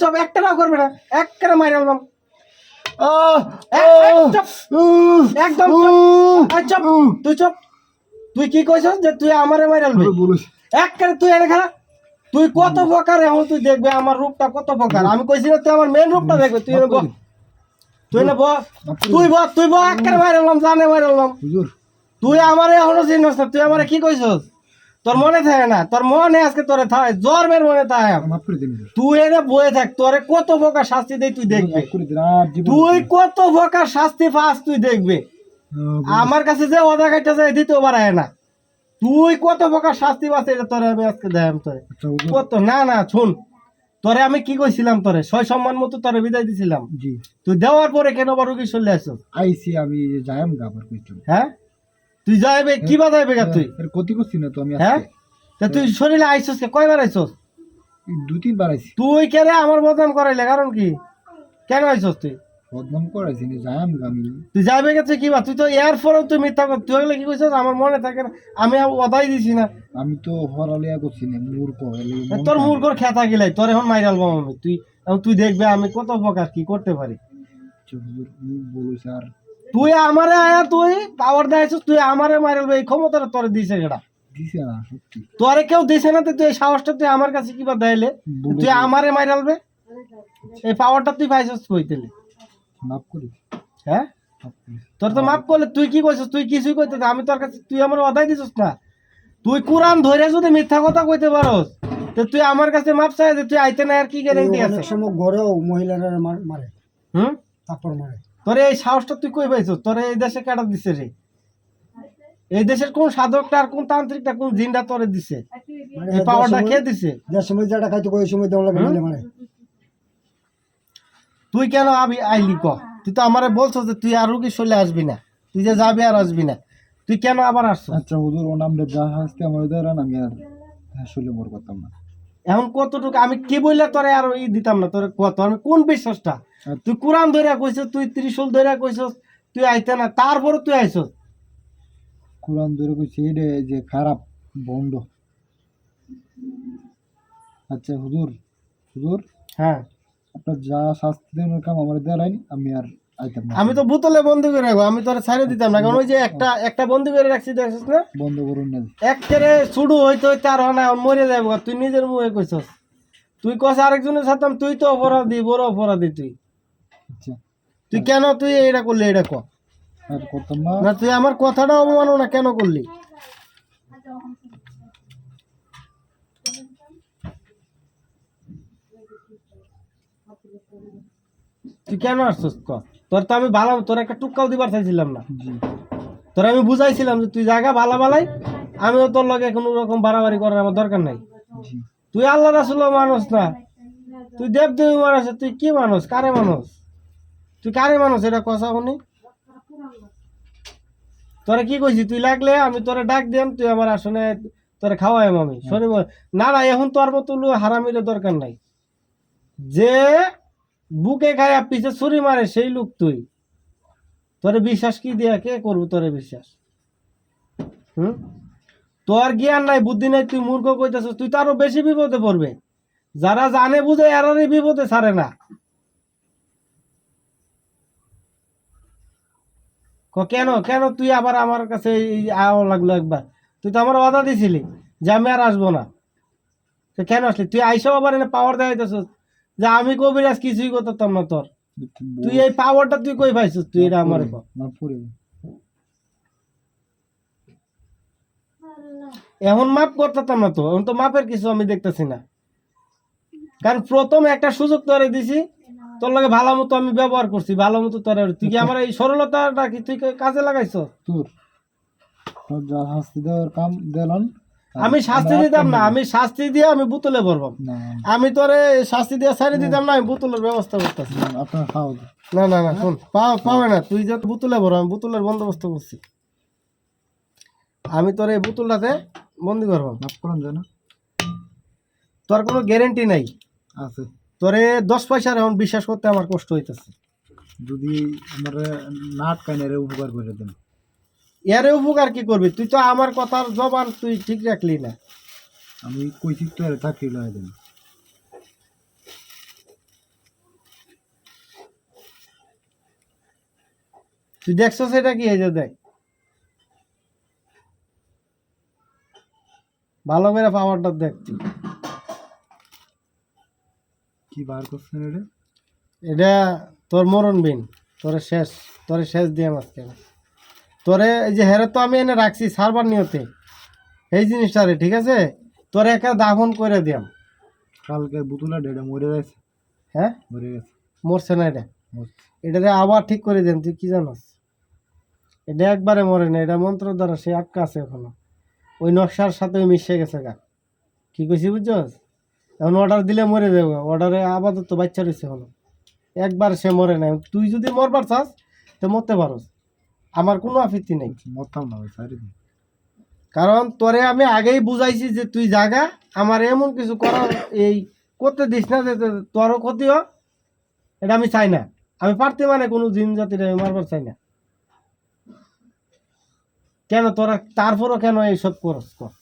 Chop একটা নাও করবে না একটা মাইরে আলবাম একদম চুপ। তুই চপ তুই কি কইছস যে তুই আমারে মাইরে আলবি একবারে তুই এনে খারাপ তুই কত প্রকার এখন তুই দেখবে আমার রূপটা কত প্রকার আমি কইছি না তুই আমার মেন রূপটা দেখবে তুই তুই বল তুই বল তুই বল একবারে মাইরে আলবাম জানে মাইরে আলবাম হুজুর তুই আমার এখনও চিনস না তুই আমারে কি কইছস? তোর মনে থাকে না তোর মনে আজকে তোরে থাকে বের মনে থাকে। তুই এনে বয়ে থাক তোরে কত প্রকার শাস্তি দেই তুই দেখবে? তুই কত প্রকার শাস্তি পাস তুই দেখবে? আমার কাছে যে অদা কাটা যায় দিতেও পারায় না। তুই কত প্রকার শাস্তি পাস এটা তোরে আমি আজকে দেখাম তোরে। আচ্ছা কত না না শুন। তোরে আমি কি কইছিলাম তোরে? ছয় সম্মান মতো তোরে বিদায় দিছিলাম। জি। তুই দেওয়ার পরে কেন আবার রুগী চলে আসো আইসি আমি যাইম গাবার কইতাম হ্যাঁ? তুই যাইবে কি বা যাইবে গা তুই? ক্ষতি করছি না তো আমি হ্যাঁ? তা তুই শরীরে আইসস কে? কয়বার আইসস? দুই তিনবার আইসি তুই কেন আমার বদনাম করাইলে? কারণ কি? কেন আইসস তুই? বদনাম করাইছি না যাইম আমি। তুই যাইবে গেছে কি বা তুই তো এর পরেও তুই মিথ্যা কর তুই হলে কি কইছিস? আমার মনে থাকে না আমি অদাই দিছি না। আমি তো হরালিয়া করছি না মূর্খ তোর। মূর্খর খেতা গিলাই তোর এখন মাইরাল আমি তুই তুই দেখবে আমি কত প্রকার কি করতে পারি। হুজুর বলো স্যার তুই আমারে আয়া তুই পাওয়ার দেখাইছিস তুই আমারে মাইরাল এই ক্ষমতাটা তোরে দিছে কেডা দিছে না সত্যি। তোরে কেউ দিছে না তুই এই সাহসটা তুই আমার কাছে কিবা দেয়লে তুই আমারে মাইরালবে এই পাওয়ারটা তুই পাইছিস কইতেলে মাফ করে হ্যাঁ? তোর তো মাফ করলে তুই কি কইছিস? তুই কিছুই কইতে। আমি তোর কাছে তুই আমার অদাই দিছিস না। তুই কোরআন ধরে যদি মিথ্যা কথা কইতে পারস তো তুই আমার কাছে মাপ চাই যে তুই আইতে না আর কি গ্যারেন্টি আছে? সময় ঘরেও মহিলারা মারে। হুম? তারপর মারে। তোর এই সাহসটা তুই কই পাইছিস তোর এই দেশে কেটা দিছে রে? এই দেশের কোন সাধকটা আর কোন তান্ত্রিকটা কোন জিনটা তোরে দিছে? মানে এই পাওয়ারটা কে দিছে? যে সময় যেটা খাইতে ওই সময় দেওয়া লাগে মারে। তুই কেন আবি আইলি ক? তুই তো আমারে বলছো যে তুই আর রুগী চলে আসবি না। তুই যে যাবি আর আসবি না। তুই কেন আবার আসছ? আচ্ছা হুজুর ও নামটা যা হাসতে আমার দেরান আমি আর আসলে মোর করতাম না এখন কতটুকু আমি কি বললে তোরে আর ই দিতাম না? তোরে কত আমি কোন বিশ্বাসটা? তুই কোরআন ধরে কইছিস তুই ত্রিশূল ধরে কইছিস তুই আইতে না তারপরে তুই আইছস। কোরআন ধরে কইছে এটা যে খারাপ বন্ধ। আচ্ছা হুজুর হুজুর হ্যাঁ। আপনার যা শাস্তি দেওয়ার কাম আমার দেরাইন আমি আর আইতাম না। আমি তো বোতলে বন্ধ করে রাখব আমি তোরে ছাড়ে দিতাম না কারণ ওই যে একটা একটা বন্দি করে রাখছি দেখছিস না? বন্ধ করুন না। একেরে শুরু হইতে হইতে আর হয় না মরে যাব তুই নিজের মুখে কইছস। তুই কস আরেকজনের সাথে তুই তো অপরাধী বড় অপরাধী তুই। তুই কেন তুই এটা করলি এটা ক আর করতাম না। না তুই আমার কথাটা অবমাননা কেন করলি? তুই কেন আসছিস ক? তোর তো আমি ভালো তোর একটা টুকাও দিবার চাইছিলাম না। তোর আমি বুঝাইছিলাম যে তুই জায়গা ভালো ভালাই আমিও তোর লগে কোনো রকম বাড়াবাড়ি করার আমার দরকার নাই। তুই আল্লাহ রাসুল মানুষ না। তুই দেব দেবী মানুষ তুই কি মানুষ? কারে মানুষ? তুই কারে মানুষ এটা কথা শুনি। তোরে কি কইছি তুই লাগলে আমি তোরে ডাক দিম তুই আমার আসনে তোরে খাওয়াইম আমি। শনি না না এখন তোর মতো হারামির দরকার নাই। যে বুকে খায়া পিছে ছুরি মারে সেই লোক তুই। তোরে বিশ্বাস কি দিয়া? কে করব তোরে বিশ্বাস? হুম? তোর জ্ঞান নাই বুদ্ধি নাই তুই মূর্খ কইতেছ তুই তো আরও বেশি বিপদে পড়বে। যারা জানে বুঝে এরারই বিপদে ছাড়ে না। কেন কেন তুই আবার আমার কাছে আও লাগল একবার? তুই তো আমার ওয়াদা দিছিলি যে আমি আর আসব না। তো কেন আসলি? তুই আইসো আবার এনে পাওয়ার দেখাইতেছ যে আমি কবিরাজ কিছুই করতাম না তোর। তুই এই পাওয়ারটা তুই কই পাইছিস? তুই এটা আমার এখন মাপ করতাম না তো এখন তো মাপের কিছু আমি দেখতেছি না। কারণ প্রথম একটা সুযোগ তোরে দিছি তোর লগে ভালো মতো আমি ব্যবহার করছি ভালো মতো তোরে তুই কি আমার এই সরলতাটা কি তুই কাজে লাগাইছ? তোর তোর যা শাস্তি দেওয়ার কাম দিলাম আমি শাস্তি দিতাম না আমি শাস্তি দিয়ে আমি বুতলে ভরবাম আমি তোরে শাস্তি দিয়ে ছাড়ি দিতাম না আমি বুতলের ব্যবস্থা করতেছি। আপনার দাও। না না না শোন পাও পাবে না তুই যত বুতুলে ভরো আমি বুতুলের বন্দোবস্ত করছি। আমি তোর এই বুতুলটাতে বন্দি করব। তোর কোনো গ্যারেন্টি নাই। আছে। তোরে দশ পয়সার এখন বিশ্বাস করতে আমার কষ্ট হইতেছে। যদি আমার নাট কাইনের উপকার করে দেন। এর উপকার কি করবি? তুই তো আমার কথার জবান তুই ঠিক রাখলি না। আমি কইছি তো আর চাকরি লয় দেন। তুই দেখছ সেটা কি? এই যে দেখ। ভালো করে পাওয়ারটা দেখ তুই। কি বার করছেন এটা? এটা তোর মরণ বিন তোরে শেষ তোরে শেষ দিয়ে আজকে। তোরে এই যে হেরে তো আমি এনে রাখছি সারবার নিয়তে। এই জিনিসটা রে ঠিক আছে? তোরে একা দাফন করে দিয়াম। কালকে বুতুলা ডেটা মরে গেছে। হ্যাঁ? মরে গেছে। মরছে না এটা। এটারে আবার ঠিক করে দেন তুই কি জানাস? এটা একবারে মরে না এটা মন্ত্র দ্বারা সে আটকা আছে এখনও। ওই নকশার সাথে মিশে গেছে গা। কি কইছি বুঝছস? এখন অর্ডার দিলে মরে যাবে। অর্ডারে আপাতত বাচ্চা রয়েছে হলো একবার সে মরে না তুই যদি মরবার চাস তো মরতে পারস। আমার কোনো আপত্তি নেই। মরতাম না কারণ তোরে আমি আগেই বুঝাইছি যে তুই জাগা। আমার এমন কিছু করার এই করতে দিস না যে তোরও ক্ষতি হোক। এটা আমি চাই না। আমি পারতে মানে কোনো জিন জাতির আমি মারবার চাই না। কেন তোরা তারপরও কেন এইসব করস কর?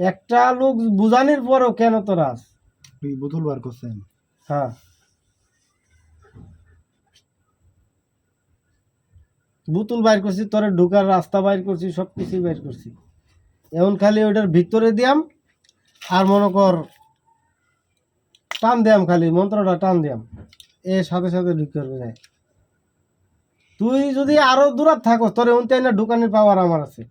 একটা লোক বুঝানির পরও কেন তোরা বোতল বার করছেন হ্যাঁ। বুতুল বাইর করছি তোরে ঢুকার রাস্তা বাইর করছি সব কিছুই বাইর করছি। এখন খালি ওইটার ভিতরে দিয়াম আর মনে কর টান দিয়াম খালি মন্ত্রটা টান দিয়াম। এর সাথে সাথে ঢুকে যায়। তুই যদি আরও দূরাত থাকো তোর এমন তাই না ঢুকানির পাওয়ার আমার আছে।